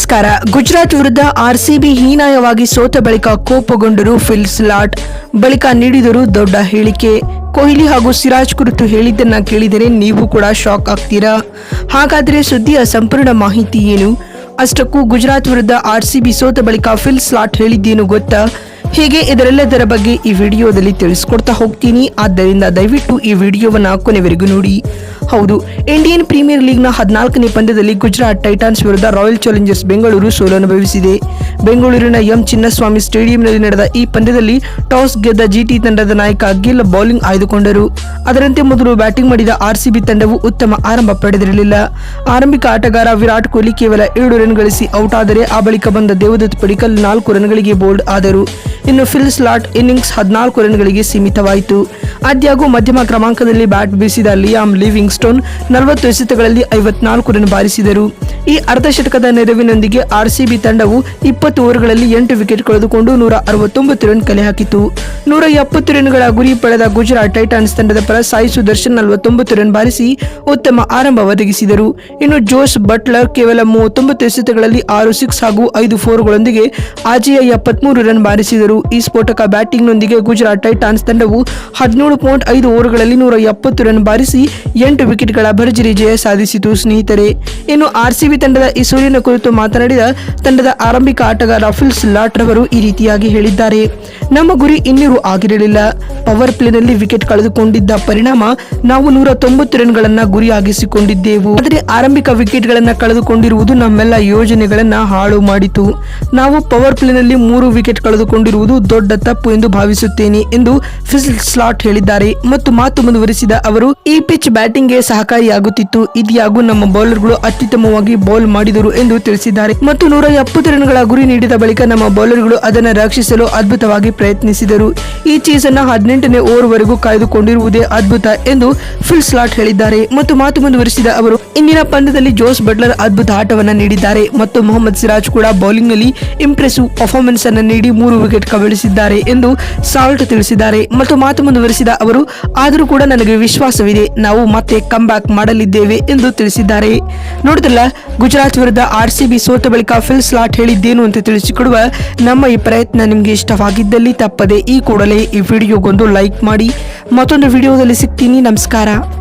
ನಮಸ್ಕಾರ. ಗುಜರಾತ್ ವಿರುದ್ಧ ಆರ್ಸಿಬಿ ಹೀನಾಯವಾಗಿ ಸೋತ ಬಳಿಕ ಕೋಪಗೊಂಡರು ಫಿಲ್ ಸ್ಲಾಟ್. ಬಳಿಕ ನೀಡಿದರು ದೊಡ್ಡ ಹೇಳಿಕೆ. ಕೊಹ್ಲಿ ಹಾಗೂ ಸಿರಾಜ್ ಕುರಿತು ಹೇಳಿದ್ದನ್ನ ಕೇಳಿದರೆ ನೀವು ಕೂಡ ಶಾಕ್ ಆಗ್ತೀರಾ? ಹಾಗಾದರೆ ಸುದ್ದಿಯ ಸಂಪೂರ್ಣ ಮಾಹಿತಿ ಏನು? ಅಷ್ಟಕ್ಕೂ ಗುಜರಾತ್ ವಿರುದ್ಧ ಆರ್ಸಿಬಿ ಸೋತ ಬಳಿಕ ಫಿಲ್ ಸ್ಲಾಟ್ ಹೇಳಿದ್ದೇನು ಗೊತ್ತಾ? ಹೀಗೆ ಇದರೆಲ್ಲದರ ಬಗ್ಗೆ ಈ ವಿಡಿಯೋದಲ್ಲಿ ತಿಳಿಸ್ಕೊಡ್ತಾ ಹೋಗ್ತೀನಿ. ಆದ್ದರಿಂದ ದಯವಿಟ್ಟು ಈ ವಿಡಿಯೋವನ್ನ ಕೊನೆವರೆಗೂ ನೋಡಿ. ಹೌದು, ಇಂಡಿಯನ್ ಪ್ರೀಮಿಯರ್ ಲೀಗ್ನ ಹದಿನಾಲ್ಕನೇ ಪಂದ್ಯದಲ್ಲಿ ಗುಜರಾತ್ ಟೈಟಾನ್ಸ್ ವಿರುದ್ಧ ರಾಯಲ್ ಚಾಲೆಂಜರ್ಸ್ ಬೆಂಗಳೂರು ಸೋಲನುಭವಿಸಿದೆ ಬೆಂಗಳೂರಿನ ಎಂ ಚಿನ್ನಸ್ವಾಮಿ ಸ್ಟೇಡಿಯಂನಲ್ಲಿ ನಡೆದ ಈ ಪಂದ್ಯದಲ್ಲಿ ಟಾಸ್ ಗೆದ್ದ ಜಿಟಿ ತಂಡದ ನಾಯಕ ಗಿಲ್ ಬೌಲಿಂಗ್ ಆಯ್ದುಕೊಂಡರು. ಅದರಂತೆ ಮೊದಲು ಬ್ಯಾಟಿಂಗ್ ಮಾಡಿದ ಆರ್ಸಿಬಿ ತಂಡವು ಉತ್ತಮ ಆರಂಭ ಪಡೆದಿರಲಿಲ್ಲ. ಆರಂಭಿಕ ಆಟಗಾರ ವಿರಾಟ್ ಕೊಹ್ಲಿ ಕೇವಲ ಏಳು ರನ್ ಗಳಿಸಿ ಔಟ್ ಆದರೆ ಆ ಬಳಿಕ ಬಂದ ದೇವದತ್ ಪಡಿಕಲ್ ನಾಲ್ಕು ರನ್ಗಳಿಗೆ ಬೋಲ್ಡ್ ಆದರು. ಇನ್ನು ಫಿಲ್ ಸ್ಲಾಟ್ ಇನ್ನಿಂಗ್ಸ್ ಹದಿನಾಲ್ಕು ರನ್ಗಳಿಗೆ ಸೀಮಿತವಾಯಿತು. ಆದ್ಯಾಗೂ ಮಧ್ಯಮ ಕ್ರಮಾಂಕದಲ್ಲಿ ಬ್ಯಾಟ್ ಬೀಸಿದ ಲಿಯಾಮ್ ಲಿವಿಂಗ್ ಸ್ಟೋನ್ ನಲವತ್ತು ಎಸೆತಗಳಲ್ಲಿ ಐವತ್ನಾಲ್ಕು ರನ್ ಬಾರಿಸಿದರು. ಈ ಅರ್ಧಶತಕದ ನೆರವಿನೊಂದಿಗೆ ಆರ್ಸಿಬಿ ತಂಡವು ಇಪ್ಪತ್ತು ಓವರ್ಗಳಲ್ಲಿ ಎಂಟು ವಿಕೆಟ್ ಕಳೆದುಕೊಂಡು ನೂರ ಅರವತ್ತೊಂಬತ್ತು ರನ್ ಕಲೆ ಹಾಕಿತು ನೂರ ಎಪ್ಪತ್ತು ರನ್ಗಳ ಗುರಿ ಪಡೆದ ಗುಜರಾತ್ ಟೈಟಾನ್ಸ್ ತಂಡದ ಪರ ಸಾಯಿ ಸುದರ್ಶನ್ ನಲವತ್ತೊಂಬತ್ತು ರನ್ ಬಾರಿಸಿ ಉತ್ತಮ ಆರಂಭ ಒದಗಿಸಿದರು. ಇನ್ನು ಜೋಸ್ ಬಟ್ಲರ್ ಕೇವಲ ಮೂವತ್ತೊಂಬತ್ತು ಎಸೆತಗಳಲ್ಲಿ ಆರು, ಸಿಕ್ಸ್ ಹಾಗೂ ಐದು ಫೋರ್ಗಳೊಂದಿಗೆ ಆಜೆಯ ಎಪ್ಪತ್ಮೂರು ರನ್ ಬಾರಿಸಿದರು. ಈ ಸ್ಫೋಟಕ ಬ್ಯಾಟಿಂಗ್ನೊಂದಿಗೆ ಗುಜರಾತ್ ಟೈಟಾನ್ಸ್ ತಂಡವು ಹದಿನೇಳು ಪಾಯಿಂಟ್ ಐದು ಓವರ್ಗಳಲ್ಲಿ ನೂರ ಎಪ್ಪತ್ತು ರನ್ ಬಾರಿಸಿ ಎಂಟು ವಿಕೆಟ್ಗಳ ಭರ್ಜರಿ ಜಯ ಸಾಧಿಸಿತು ಸ್ನೇಹಿತರೆ. ಇನ್ನು ಆರ್ಸಿಬಿ ತಂಡದ ಈ ಸೋಲಿನ ಕುರಿತು ಮಾತನಾಡಿದ ತಂಡದ ಆರಂಭಿಕ ಆಟಗಾರ ರಫಿಲ್ ಸ್ಲಾಟ್ ರವರು ಈ ರೀತಿಯಾಗಿ ಹೇಳಿದ್ದಾರೆ. ನಮ್ಮ ಗುರಿ ಇನ್ನೂರು ಆಗಿರಲಿಲ್ಲ. ಪವರ್ ಪ್ಲೇನಲ್ಲಿ ವಿಕೆಟ್ ಕಳೆದುಕೊಂಡಿದ್ದ ಪರಿಣಾಮ ನಾವು ನೂರ ತೊಂಬತ್ತು ರನ್ಗಳನ್ನ ಗುರಿಯಾಗಿಸಿಕೊಂಡಿದ್ದೆವು. ಆದರೆ ಆರಂಭಿಕ ವಿಕೆಟ್ಗಳನ್ನು ಕಳೆದುಕೊಂಡಿರುವುದು ನಮ್ಮೆಲ್ಲ ಯೋಜನೆಗಳನ್ನ ಹಾಳು ಮಾಡಿತು. ನಾವು ಪವರ್ ಪ್ಲೇನಲ್ಲಿ ಮೂರು ವಿಕೆಟ್ ಕಳೆದುಕೊಂಡಿರುವುದು ದೊಡ್ಡ ತಪ್ಪು ಎಂದು ಭಾವಿಸುತ್ತೇನೆ ಎಂದು ಫಿಲ್ ಸ್ಲಾಟ್ ಹೇಳಿದ್ದಾರೆ ಮತ್ತು ಮಾತು ಮುಂದುವರಿಸಿದ ಅವರು, ಈ ಪಿಚ್ ಬ್ಯಾಟಿಂಗ್ಗೆ ಸಹಕಾರಿಯಾಗುತ್ತಿತ್ತು. ಇದ್ಯಾಗೂ ನಮ್ಮ ಬೌಲರ್ಗಳು ಅತ್ಯುತ್ತಮವಾಗಿ ಬೌಲ್ ಮಾಡಿದರು ಎಂದು ತಿಳಿಸಿದ್ದಾರೆ. ಮತ್ತು ನೂರ ಎಪ್ಪತ್ತು ರನ್ಗಳ ಗುರಿ ನೀಡಿದ ಬಳಿಕ ನಮ್ಮ ಬೌಲರ್ಗಳು ಅದನ್ನು ರಕ್ಷಿಸಲು ಅದ್ಭುತವಾಗಿ ಪ್ರಯತ್ನಿಸಿದರು. ಈ ಚೀಸ್ ಅನ್ನ ಹದಿನೆಂಟನೇ ಓವರ್ ವರೆಗೂ ಕಾಯ್ದುಕೊಂಡಿರುವುದೇ ಅದ್ಭುತ ಎಂದು ಫಿಲ್ ಸ್ಲಾಟ್ ಹೇಳಿದ್ದಾರೆ. ಮತ್ತು ಮಾತು ಮುಂದುವರಿಸಿದ ಅವರು, ಇಂದಿನ ಪಂದ್ಯದಲ್ಲಿ ಜೋಸ್ ಬಟ್ಲರ್ ಅದ್ಭುತ ಆಟವನ್ನು ನೀಡಿದ್ದಾರೆ. ಮತ್ತು ಮೊಹಮ್ಮದ್ ಸಿರಾಜ್ ಕೂಡ ಬೌಲಿಂಗ್ನಲ್ಲಿ ಇಂಪ್ರೆಸಿವ್ ಪರ್ಫಾರ್ಮೆನ್ಸ್ ಅನ್ನು ನೀಡಿ ಮೂರು ವಿಕೆಟ್ ಕಬಳಿಸಿದ್ದಾರೆ ಎಂದು ಸಾಲ್ಟ್ ತಿಳಿಸಿದ್ದಾರೆ. ಮತ್ತು ಮಾತು ಮುಂದುವರಿಸಿದ ಅವರು, ಆದರೂ ಕೂಡ ನನಗೆ ವಿಶ್ವಾಸವಿದೆ, ನಾವು ಮತ್ತೆ ಕಮ್ ಬ್ಯಾಕ್ ಮಾಡಲಿದ್ದೇವೆ ಎಂದು ತಿಳಿಸಿದ್ದಾರೆ. ನೋಡಿದ್ರಲ್ಲ, ಗುಜರಾತ್ ವಿರುದ್ಧ ಆರ್ ಸಿ ಬಿ ಸೋತ ಬಳಿಕ ಫಿಲ್ ಸ್ಲಾಟ್ ಹೇಳಿದ್ದೇನು ಅಂತ ತಿಳಿಸಿಕೊಡುವ ನಮ್ಮ ಈ ಪ್ರಯತ್ನ ನಿಮಗೆ ಇಷ್ಟವಾಗಿದ್ದಲ್ಲಿ ತಪ್ಪದೆ ಈ ಕೂಡಲೇ ಈ ವಿಡಿಯೋಗೊಂದು ಲೈಕ್ ಮಾಡಿ. ಮತ್ತೊಂದು ವಿಡಿಯೋದಲ್ಲಿ ಸಿಗ್ತೀನಿ. ನಮಸ್ಕಾರ.